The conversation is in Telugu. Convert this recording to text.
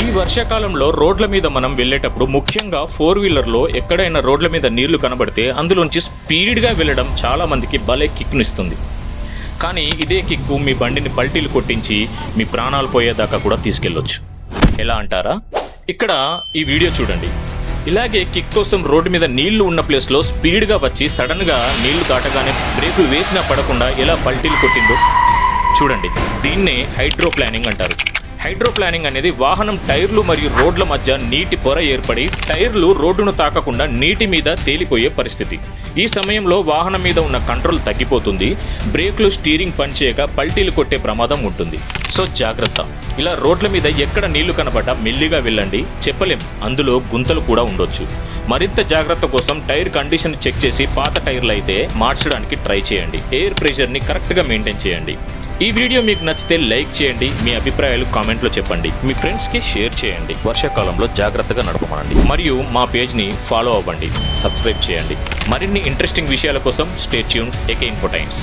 ఈ వర్షాకాలంలో రోడ్ల మీద మనం వెళ్ళేటప్పుడు ముఖ్యంగా ఫోర్ వీలర్లో ఎక్కడైనా రోడ్ల మీద నీళ్ళు కనబడితే అందులోంచి స్పీడ్గా వెళ్ళడం చాలామందికి భలే కిక్నిస్తుంది కానీ ఇదే కిక్కు మీ బండిని పల్టీలు కొట్టించి మీ ప్రాణాలు పోయేదాకా కూడా తీసుకెళ్ళొచ్చు. ఎలా అంటారా? ఇక్కడ ఈ వీడియో చూడండి. ఇలాగే కిక్ కోసం రోడ్డు మీద నీళ్ళు ఉన్న ప్లేస్లో స్పీడ్గా వచ్చి సడన్గా నీళ్ళు దాటగానే బ్రేకు వేసినా పడకుండా ఎలా పల్టీలు కొట్టిందో చూడండి. దీన్నే హైడ్రో ప్లానింగ్ అంటారు. హైడ్రోప్లానింగ్ అనేది వాహనం టైర్లు మరియు రోడ్ల మధ్య నీటి పొర ఏర్పడి టైర్లు రోడ్డును తాకకుండా నీటి మీద తేలిపోయే పరిస్థితి. ఈ సమయంలో వాహనం మీద ఉన్న కంట్రోల్ తగ్గిపోతుంది. బ్రేక్లు స్టీరింగ్ పనిచేయక పల్టీలు కొట్టే ప్రమాదం ఉంటుంది. సో జాగ్రత్త. ఇలా రోడ్ల మీద ఎక్కడ నీళ్ళు కనబడ్డా మెల్లిగా వెళ్ళండి. చెప్పలేం. అందులో గుంతలు కూడా ఉండొచ్చు. మరింత జాగ్రత్త కోసం టైర్ కండిషన్ చెక్ చేసి పాత టైర్లు అయితే మార్చడానికి ట్రై చేయండి. ఎయిర్ ప్రెషర్ని కరెక్ట్గా మెయింటైన్ చేయండి. ఈ వీడియో మీకు నచ్చితే లైక్ చేయండి మీ అభిప్రాయాలు కామెంట్లో చెప్పండి మీ ఫ్రెండ్స్కి షేర్ చేయండి వర్షాకాలంలో జాగ్రత్తగా నడపమనండి మరియు మా పేజ్ని ఫాలో అవ్వండి సబ్స్క్రైబ్ చేయండి. మరిన్ని ఇంట్రెస్టింగ్ విషయాల కోసం స్టే ట్యూన్ ఏకే ఇన్ఫోటైన్స్